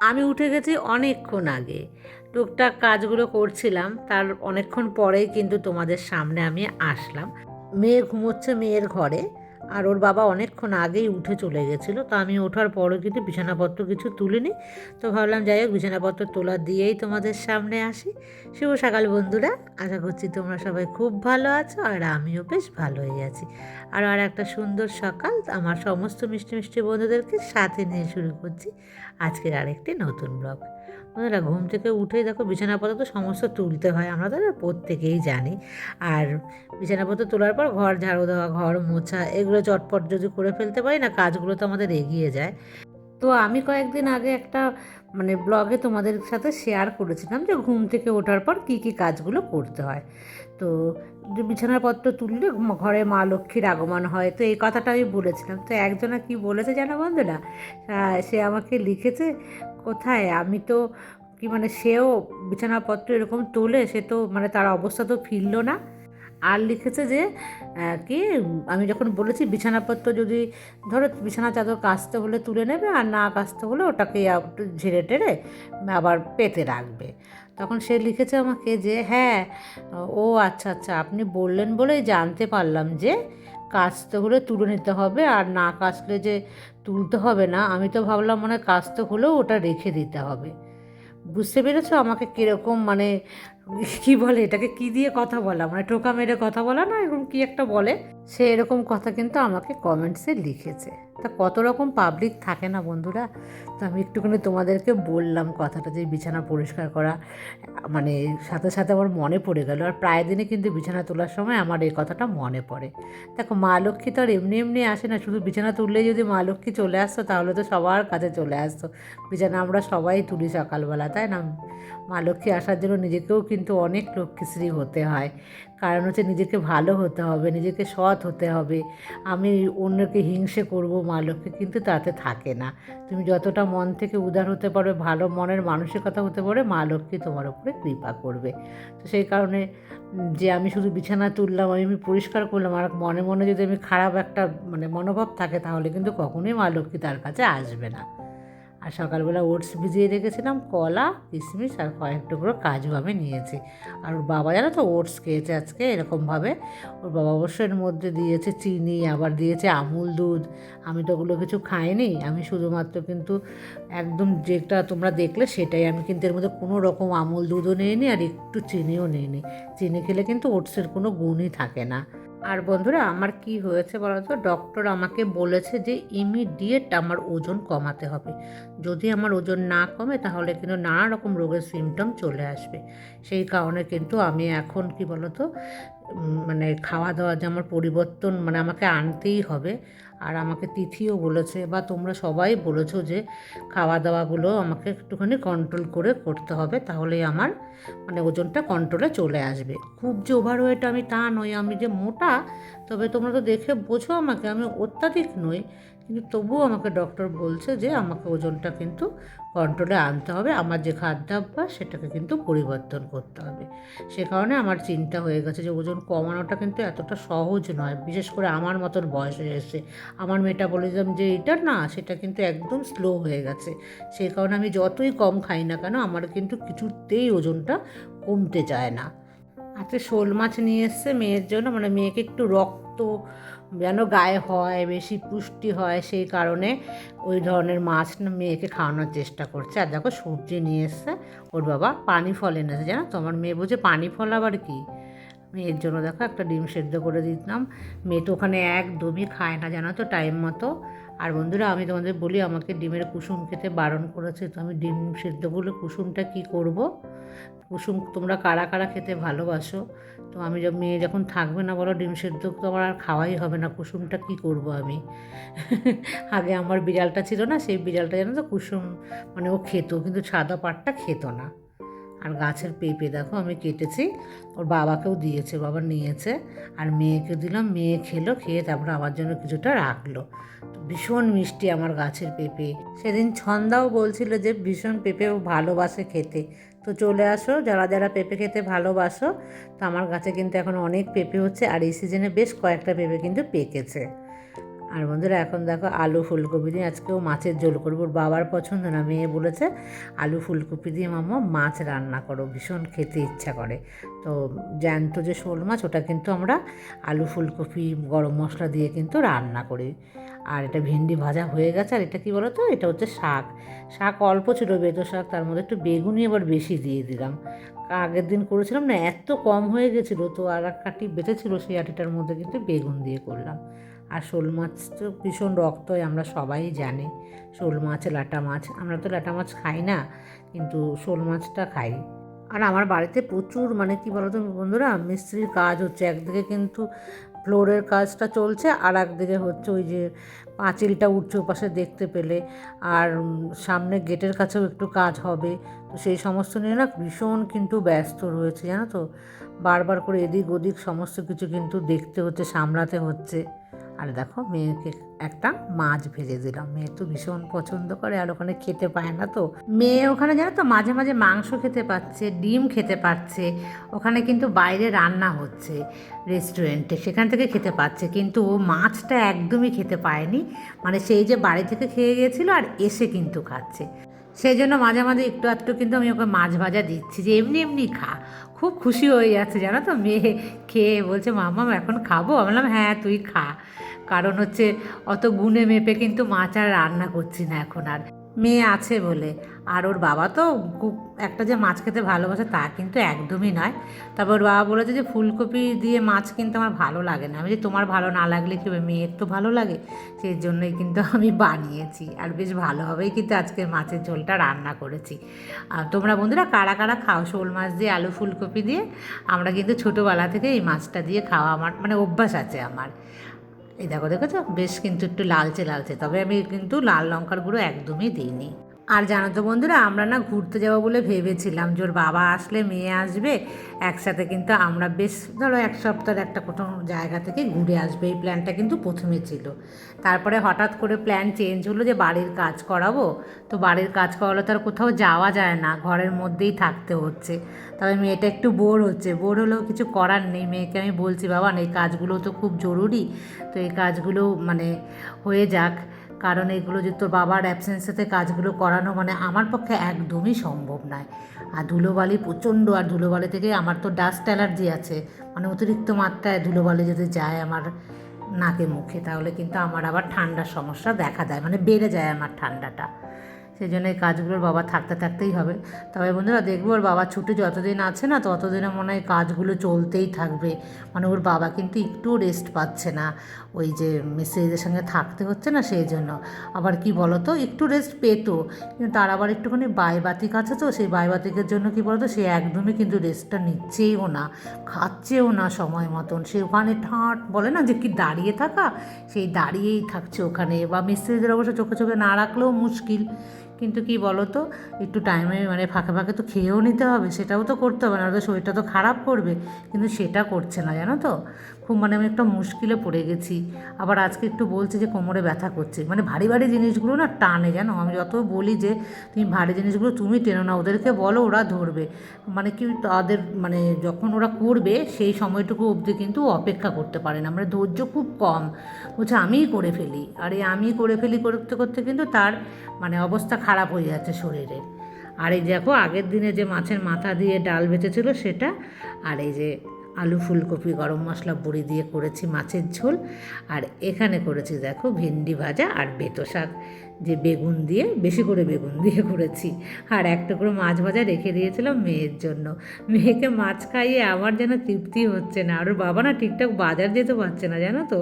আমি উঠে গেছি অনেকক্ষণ আগে। টুকটাক কাজগুলো করছিলাম, তার অনেকক্ষণ পরেই কিন্তু তোমাদের সামনে আমি আসলাম। মেয়ে ঘুমোচ্ছে মেয়ের ঘরে। আর ওর বাবা অনেকক্ষণ আগেই উঠে চলে গেছিল। তো আমি ওঠার পরও কিন্তু বিছানাপত্র কিছু তুলিনি। তো ভাবলাম, যাই হোক, বিছানাপত্র তোলা দিয়েই তোমাদের সামনে আসি। শুভ সকাল বন্ধুরা। আশা করছি তোমরা সবাই খুব ভালো আছো আর আমিও বেশ ভালোই আছি। আর আর একটা সুন্দর সকাল আমার সমস্ত মিষ্টি মিষ্টি বন্ধুদেরকে সাথে নিয়ে শুরু করছি আজকের আরেকটি নতুন ব্লগ। বন্ধুরা, ঘুম থেকে উঠেই দেখো বিছানাপত্র তো সমস্ত তুলতে হয় আমরা তো প্রত্যেকেই জানি। আর বিছানাপত্র তোলার পর ঘর ঝাড়ু দেওয়া, ঘর মোছা, এগুলো চটপট যদি করে ফেলতে পারি, না, কাজগুলো তো আমাদের এগিয়ে যায়। তো আমি কয়েকদিন আগে একটা মানে ব্লগে তোমাদের সাথে শেয়ার করেছিলাম যে ঘুম থেকে ওঠার পর কী কী কাজগুলো করতে হয়। তো বিছানাপত্র তুললে ঘরে মা লক্ষ্মীর আগমন হয়। তো এই কথাটা আমি বলেছিলাম। তো একজনা কি বলেছে জানো বন্ধুরা? সে আমাকে লিখেছে, কোথায়? আমি তো কি মানে সেও বিছানাপত্র এরকম তোলে, সে তো মানে তার অবস্থা তো ফিরলো না। আর লিখেছে যে কি? আমি যখন বলেছি বিছানাপত্র যদি ধরো বিছানা চাদর কাচতে হলে তুলে নেবে, আর না কাচতে হলে ওটাকে একটু ঝেড়ে টেড়ে আবার পেতে রাখবে। তখন সে লিখেছে আমাকে যে হ্যাঁ ও আচ্ছা আচ্ছা আপনি বললেন বলেই জানতে পারলাম যে কাচতে হলে তুলে নিতে হবে আর না কাচলে যে তুলতে হবে না, আমি তো ভাবলাম মানে তো হলেও ওটা রেখে দিতে হবে। বুঝতে পেরেছ আমাকে কীরকম মানে কি বলে এটাকে? কি দিয়ে কথা বলা? মানে টোকা মেরে কথা বলা না? এরকম কি একটা বলে? সে এরকম কথা কিন্তু আমাকে কমেন্টসে লিখেছে। তা কত রকম পাবলিক থাকে না বন্ধুরা? তো আমি একটুখানি তোমাদেরকে বললাম কথাটা যে বিছানা পরিষ্কার করা মানে সাথে সাথে আমার মনে পড়ে গেল। আর প্রায় দিনে কিন্তু বিছানা তোলার সময় আমার এই কথাটা মনে পড়ে। দেখো, মা লক্ষ্মী তো আর এমনি এমনি আসে না। শুধু বিছানা তুললেই যদি মা লক্ষ্মী চলে আসতো, তাহলে তো সবার কাছে চলে আসতো। বিছানা আমরা সবাই তুলি সকালবেলা, তাই না? মা লক্ষ্মী আসার জন্য নিজেকেও কিন্তু অনেক লক্ষ্মীশ্রী হতে হয়। কারণ হচ্ছে নিজেকে ভালো হতে হবে, নিজেকে সৎ হতে হবে। আমি অন্যকে হিংসে করব মা লক্ষ্মী, কিন্তু তাতে থাকে না। তুমি যতটা মন থেকে উদার হতে পারবে, ভালো মনের মানসিকতা হতে পারে মা লক্ষ্মী তোমার উপরে কৃপা করবে। তো সেই কারণে যে আমি শুধু বিছানা তুললাম, আমি পরিষ্কার করলাম, আর মনে মনে যদি আমি খারাপ একটা মানে মনোভাব থাকে, তাহলে কিন্তু কখনোই মা লক্ষ্মী তার কাছে আসবে না। আর সকালবেলা ওটস ভিজিয়ে রেখেছিলাম, কলা, কিশমিশ আর কয়েক টুকরো কাজু আমি নিয়েছি। আর ওর বাবা জানো তো ওটস খেয়েছে আজকে এরকমভাবে। ওর বাবা অবশ্য এর মধ্যে দিয়েছে চিনি, আবার দিয়েছে আমুল দুধ। আমি তো ওগুলো কিছু খাইনি, আমি শুধুমাত্র কিন্তু একদম যেটা তোমরা দেখলে সেটাই। আমি কিন্তু এর মধ্যে কোনো রকম আমুল দুধও নিইনি আর একটু চিনিও নিইনি। চিনি খেলে কিন্তু ওটসের কোনো গুণই থাকে না। আর বন্ধুরা, আমার কি হয়েছে বলো তো ডক্টর আমাকে বলেছে যে ইমিডিয়েট আমার ওজন কমাতে হবে। যদি আমার ওজন না কমে, তাহলে কিন্তু নানা রকম রোগের সিমটম চলে আসবে। সেই কারণে কিন্তু আমি এখন কি বলতো মানে খাওয়া দাওয়া যে আমার পরিবর্তন মানে আমাকে আনতেই হবে। আর আমাকে তিথিও বলেছে বা তোমরা সবাই বলেছ যে খাওয়া দাওয়াগুলো আমাকে একটুখানি কন্ট্রোল করে করতে হবে, তাহলেই আমার মানে ওজনটা কন্ট্রোলে চলে আসবে। খুব যে ওভার ওয়েট আমি তা নই, আমি যে মোটা, তবে তোমরা তো দেখে বোঝো আমাকে, আমি অত্যাধিক নই। কিন্তু তবুও আমাকে ডক্টর বলছে যে আমাকে ওজনটা কিন্তু কন্ট্রোলে আনতে হবে। আমার যে খাদ্যাভ্যাস, সেটাকে কিন্তু পরিবর্তন করতে হবে। সে কারণে আমার চিন্তা হয়ে গেছে যে ওজন কমানোটা কিন্তু এতটা সহজ নয়। বিশেষ করে আমার মতন বয়স হয়ে এসে। আমার মেটাবলিজম যে এটা না, সেটা কিন্তু একদম স্লো হয়ে গেছে। সেই কারণে আমি যতই কম খাই না কেন, আমার কিন্তু কিছুতেই ওজনটা কমতে চায় না। আজকে শোল মাছ নিয়ে এসছে মেয়ের জন্য। মানে মেয়েকে একটু রক্ত যেন গায়ে হয়, বেশি পুষ্টি হয় সেই কারণে ওই ধরনের মাছ মেয়েকে খাওয়ানোর চেষ্টা করছে। আর দেখো সবজি নিয়ে এসছে, ওর বাবা পানি ফল এনেছে। জানো তো? আমার মেয়ে বোঝে পানি ফল আবার কি? মেয়ের জন্য দেখো একটা ডিম সেদ্ধ করে দিতাম। মেয়ে তো ওখানে একদমই খায় না, জানো তো? টাইম মতো। আর বন্ধুরা, আমি তোমাদের বলি, আমাকে ডিমের কুসুম খেতে বারণ করেছে। তো আমি ডিম সেদ্ধ করলে কুসুমটা কি করব? কুসুম তোমরা কারা কারা খেতে ভালোবাসো? তো আমি মেয়ে যখন থাকবে না বলো, ডিম সেদ্ধ তো আমার আর খাওয়াই হবে না, কুসুমটা কি করব আমি? আগে আমার বিড়ালটা ছিল না, সেই বিড়ালটা জানো তো কুসুম মানে ও খেত, কিন্তু সাদা পাটটা খেত না। আর গাছের পেঁপে দেখো আমি কেটেছি, ওর বাবাকেও দিয়েছে, বাবা নিয়েছে, আর মেয়েকে দিলাম, মেয়ে খেলো, খেয়ে তারপরে আমার জন্য কিছুটা রাখল। ভীষণ মিষ্টি আমার গাছের পেঁপে। সেদিন ছন্দাও বলছিল যে ভীষণ পেঁপে ও ভালোবাসে খেতে। তো চলে আসো, যারা যারা পেঁপে খেতে ভালোবাসো, তো আমার গাছে কিন্তু এখন অনেক পেঁপে হচ্ছে, আর এই সিজনে বেশ কয়েকটা পেঁপে কিন্তু পেকেছে। আর বন্ধুরা, এখন দেখো আলু ফুলকপি দিয়ে আজকেও মাছের ঝোল করব। বাবার পছন্দ না, মেয়ে বলেছে, আলু ফুলকপি দিয়ে মামা মাছ রান্না করো, ভীষণ খেতে ইচ্ছা করে। তো জ্যান্ত যে শোল মাছ, ওটা কিন্তু আমরা আলু ফুলকপি, গরম মশলা দিয়ে কিন্তু রান্না করি। আর এটা ভেন্ডি ভাজা হয়ে গেছে, আর এটা কী বলো তো এটা হচ্ছে শাক। শাক অল্প ছিল বেতো শাক, তার মধ্যে একটু বেগুনি আবার বেশি দিয়ে দিলাম। আগের দিন করেছিলাম না, এত কম হয়ে গেছিল, তো আর এক কাটি বেঁচেছিলো, সেই আটিটার মধ্যে কিন্তু বেগুন দিয়ে করলাম। আর শোল মাছ তো ভীষণ রক্ত আমরা সবাই জানি। শোল মাছ, ল্যাটা মাছ, আমরা তো ল্যাটা মাছ খাই না, কিন্তু শোল মাছটা খাই। আর আমার বাড়িতে প্রচুর মানে কি বলতো বন্ধুরা, মিস্ত্রির কাজ হচ্ছে, একদিকে কিন্তু ফ্লোরের কাজটা চলছে, আর একদিকে হচ্ছে ওই যে পাঁচিলটা উঠছে ওপাশে দেখতে পেলে, আর সামনে গেটের কাছেও একটু কাজ হবে, তো সেই সমস্ত নিয়ে না ভীষণ কিন্তু ব্যস্ত রয়েছে, জানো তো। বারবার করে এদিক ওদিক সমস্ত কিছু কিন্তু দেখতে হচ্ছে, সামলাতে হচ্ছে। আর দেখো মেয়েকে একটা মাছ ভেজে দিলাম। মেয়ে তো ভীষণ পছন্দ করে আর ওখানে খেতে পায় না তো। মেয়ে ওখানে জানো তো মাঝে মাঝে মাংস খেতে পাচ্ছে, ডিম খেতে পারছে। ওখানে কিন্তু বাইরে রান্না হচ্ছে রেস্টুরেন্টে সেখান থেকে খেতে পাচ্ছে। কিন্তু ও মাছটা একদমই খেতে পায়নি। মানে সেই যে বাড়ি থেকে খেয়ে গিয়েছিল আর এসে কিন্তু খাচ্ছে। সেই জন্য মাঝে মাঝে একটু আধটু কিন্তু আমি ওকে মাছ ভাজা দিচ্ছি যে এমনি এমনি খা। খুব খুশি হয়ে যাচ্ছে, জানো তো? মেয়ে খেয়ে বলছে মামা এখন খাব? বললাম হ্যাঁ তুই খা। কারণ হচ্ছে অত গুনে মেপে কিন্তু মাছ আর রান্না করছি না এখন আর। মেয়ে আছে বলে। আর ওর বাবা তো একটা যে মাছ খেতে ভালোবাসে তা কিন্তু একদমই নয়। তারপর ওর বাবা বলেছে যে, ফুলকপি দিয়ে মাছ কিন্তু আমার ভালো লাগে না। আমি যে, তোমার ভালো না লাগলে কি হবে? মেয়ের তো ভালো লাগে। সেই জন্যই কিন্তু আমি বানিয়েছি। আর বেশ ভালোভাবেই কিন্তু আজকে মাছের ঝোলটা রান্না করেছি। আর তোমরা বন্ধুরা কারা কারা খাও শোল মাছ দিয়ে, আলু ফুলকপি দিয়ে? আমরা কিন্তু ছোটোবেলা থেকে এই মাছটা দিয়ে খাওয়া আমার মানে অভ্যাস আছে আমার। এই দেখো, দেখেছ? বেশ কিন্তু একটু লালচে লালচে। তবে আমি কিন্তু লাল লঙ্কার গুঁড়ো একদমই দিইনি। আর জানো তো বন্ধুরা, আমরা না ঘুরতে যাব বলে ভেবেছিলাম। যে ওর বাবা আসলে মেয়ে আসবে, একসাথে কিন্তু আমরা বেশ ধরো এক সপ্তাহের একটা কোথাও জায়গা থেকে ঘুরে আসবে। এই প্ল্যানটা কিন্তু প্রথমে ছিল। তারপরে হঠাৎ করে প্ল্যান চেঞ্জ হলো যে বাড়ির কাজ করাবো। তো বাড়ির কাজ করালে তো আর কোথাও যাওয়া যায় না, ঘরের মধ্যেই থাকতে হচ্ছে। তবে মেয়েটা একটু বোর হচ্ছে। বোর হলেও কিছু করার নেই। মেয়েকে আমি বলছি, বাবা এই কাজগুলো তো খুব জরুরি। তো এই কাজগুলো মানে হয়ে যাক। কারণ এগুলো যে তোর বাবার অ্যাবসেন্সেতে কাজগুলো করানো মানে আমার পক্ষে একদমই সম্ভব নয়। আর ধুলোবালি প্রচণ্ড, আর ধুলোবালি থেকে আমার তো ডাস্ট অ্যালার্জি আছে। মানে অতিরিক্ত মাত্রায় ধুলোবালি যদি যায় আমার নাকে, মুখে, তাহলে কিন্তু আমার আবার ঠান্ডার সমস্যা দেখা দেয়। মানে বেড়ে যায় আমার ঠান্ডাটা। সেই জন্য এই কাজগুলোর বাবা থাকতে থাকতেই হবে। তবে বন্ধুরা দেখব ওর বাবা ছুটি যতদিন আছে না, ততদিনে মনে হয় কাজগুলো চলতেই থাকবে। মানে ওর বাবা কিন্তু একটু রেস্ট পাচ্ছে না। ওই যে মিস্ত্রিদের সঙ্গে থাকতে হচ্ছে না সেই জন্য। আবার কি বলতো? একটু রেস্ট পেতো। কিন্তু তার আবার একটুখানি বাইবাতিক আছে তো, সেই বাইবাতিকের জন্য কি বলতো? সে একদমই কিন্তু রেস্টটা নিচ্ছেও না, খাচ্ছেও না সময় মতন। সে ওখানে ঠাঁট বলে না যে কি দাঁড়িয়ে থাকা? সেই দাঁড়িয়েই থাকছে ওখানে। বা মিস্ত্রিদের অবশ্য চোখে চোখে না রাখলেও মুশকিল। কিন্তু কি বলো তো একটু টাইমে মানে ফাঁকে ফাঁকে তো খেয়েও নিতে হবে, সেটাও তো করতে হবে না তো শরীরটা তো খারাপ করবে। কিন্তু সেটা করছে না, জানো তো? খুব মানে আমি একটা মুশকিলে পড়ে গেছি। আবার আজকে একটু বলছে যে কোমরে ব্যথা করছে। মানে ভারী ভারী জিনিসগুলো না টানে জানো? আমি যত বলি যে তুমি ভারী জিনিসগুলো তুমি টেনো না, ওদেরকে বলো ওরা ধরবে। মানে কি তাদের মানে যখন ওরা করবে সেই সময়টুকু অবধি কিন্তু অপেক্ষা করতে পারে না। মানে ধৈর্য খুব কম। বলছে, আমিই করে ফেলি। আর এই আমি করে ফেলি করতে করতে কিন্তু তার মানে অবস্থা খারাপ হয়ে যাচ্ছে শরীরের আর এই দেখো আগের দিনে যে মাছের মাথা দিয়ে ডাল বেঁচেছিল সেটা, আর এই যে আলু ফুলকপি, গরম মশলা, বড়ি দিয়ে করেছি মাছের ঝোল। আর এখানে করেছি, দেখো, ভেন্ডি ভাজা আর বেতো শাক। যে বেগুন দিয়ে, বেশি করে বেগুন দিয়ে করেছি। আর একটা করে মাছ ভাজা রেখে দিয়েছিলাম মেয়ের জন্য। মেয়েকে মাছ খাইয়ে আমার যেন তৃপ্তি হচ্ছে না। আর ওর বাবা না ঠিকঠাক বাজার যেতে পারছে না, জানো তো?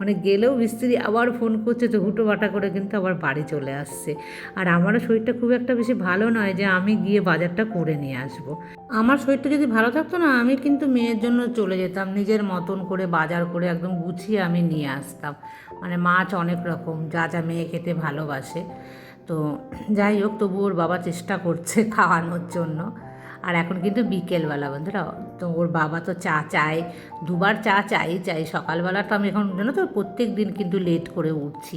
মানে গেলেও মিস্ত্রি আবার ফোন করছে, তো হুটো বাটা করে কিন্তু আবার বাড়ি চলে আসছে। আর আমারও শরীরটা খুব একটা বেশি ভালো নয় যে আমি গিয়ে বাজারটা করে নিয়ে আসব। আমার শরীরটা যদি ভালো থাকতো না, আমি কিন্তু মেয়ের জন্য চলে যেতাম। নিজের মতন করে বাজার করে একদম গুছিয়ে আমি নিয়ে আসতাম। মানে মাছ অনেক রকম, যা যা মেয়ে খেতে ভালোবাসে। তো যাই হোক তবু ওর বাবা চেষ্টা করছে খাওয়ানোর জন্য। আর এখন কিন্তু বিকেলবেলা বন্ধুরা, তো ওর বাবা তো চা চায়, দুবার চা চাই চাই সকালবেলা তো আমি এখন জানো তো প্রত্যেক দিন কিন্তু লেট করে উঠছি।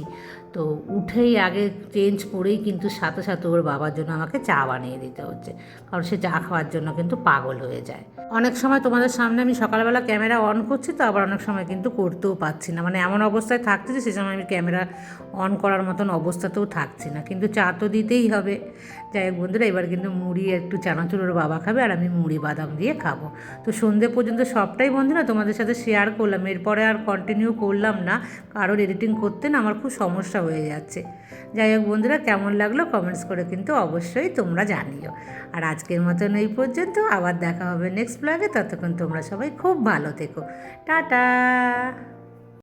তো উঠেই আগে চেঞ্জ করেই কিন্তু সাথে সাথে ওর বাবার জন্য আমাকে চা বানিয়ে দিতে হচ্ছে, কারণ সে চা খাওয়ার জন্য কিন্তু পাগল হয়ে যায়। অনেক সময় তোমাদের সামনে আমি সকালবেলা ক্যামেরা অন করছি তো আবার অনেক সময় কিন্তু করতেও পারছি না মানে এমন অবস্থায় থাকছি যে সে সময় আমি ক্যামেরা অন করার মতন অবস্থাতেও থাকছি না, কিন্তু চা তো দিতেই হবে। যাই হোক বন্ধুরা, এবার কিন্তু মুড়ি একটু চানাচুর ওর বাবা খাবে আর আমি মুড়ি বাদাম দিয়ে খাব। তো সন্ধে পর্যন্ত সবটাই বন্ধুরা তোমাদের সাথে শেয়ার করলাম। এরপরে আর কন্টিনিউ করলাম না। কারোর এডিটিং করতে না আমার খুব সমস্যা হয়ে যাচ্ছে। যাই হোক বন্ধুরা, কেমন লাগল কমেন্টস করে কিন্তু অবশ্যই তোমরা জানিও। আর আজকের মতন এই পর্যন্ত। আবার দেখা হবে নেক্সট ব্লগে ততক্ষণ তোমরা সবাই খুব ভালো থেকো। টাটা!